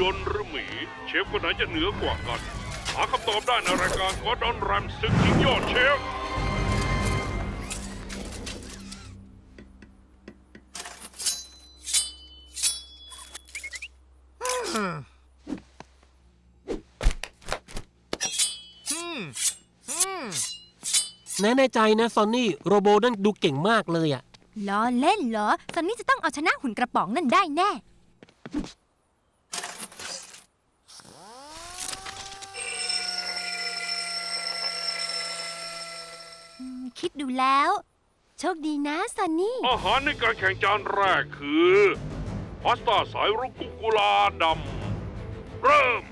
ยนต์หรือหมี เชฟคนไหนจะเหนือกว่ากัน หาคำตอบได้ในรายการกอดอนแรมศึกชิงยอดเชฟ แน่ในใจนะซอนนี่โรโบนั่นดูเก่งมากเลยอะ ล้อเล่นเหรอซันนี่จะต้องเอาชนะหุ่นกระป๋องนั่นได้แน่ คิดดูแล้ว โชคดีนะซันนี่ อาหารในการแข่งจานแรกคือพาสต้าสายรุกกุกุลาดำ เริ่ม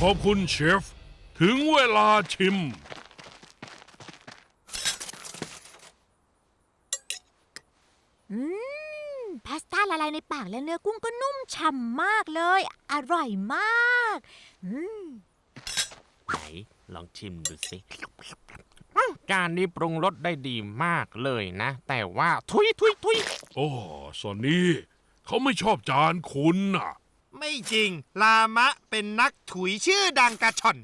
ขอบคุณเชฟ ถึงเวลาชิม อืม พาสต้าละลายในปากและเนื้อกุ้งก็นุ่มฉ่ำมากเลย อร่อยมาก อืม ไหนลองชิมดูสิ จานนี้ปรุงรสได้ดีมากเลยนะ แต่ว่า ทุยทุยทุยโอ้ซอนนี่ เขาไม่ชอบจานคุณน่ะ ไม่จริง ลามะเป็นนักถุยชื่อดังกระชอน